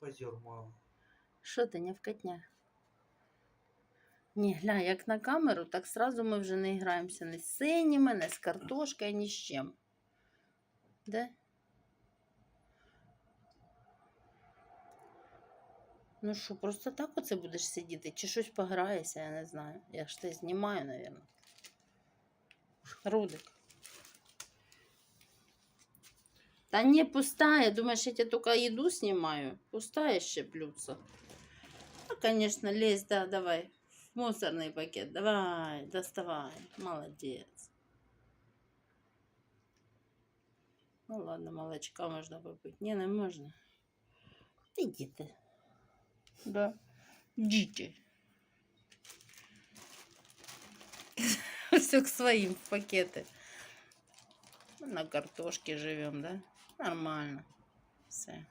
Позер. Що ти, не вкатня? Ні, гля, як на камеру, так сразу ми вже не граємося ні з синіми, ні з картошкою, ні з чим. Де? Ну що, просто так оце будеш сидіти? Чи щось пограєшся, я не знаю. Я ж те знімаю, мабуть. Рудик. Та не пустая, думаешь, я тебе только еду снимаю? Пустая щеплются. Ну, конечно, лезь, да, давай. В мусорный пакет. Давай, доставай. Молодец. Ну ладно, молочка можно попить. Не, не можно. Иди ты. Да. Идите. Все к своим в пакеты. На картошке живем, да? Нормально. Все.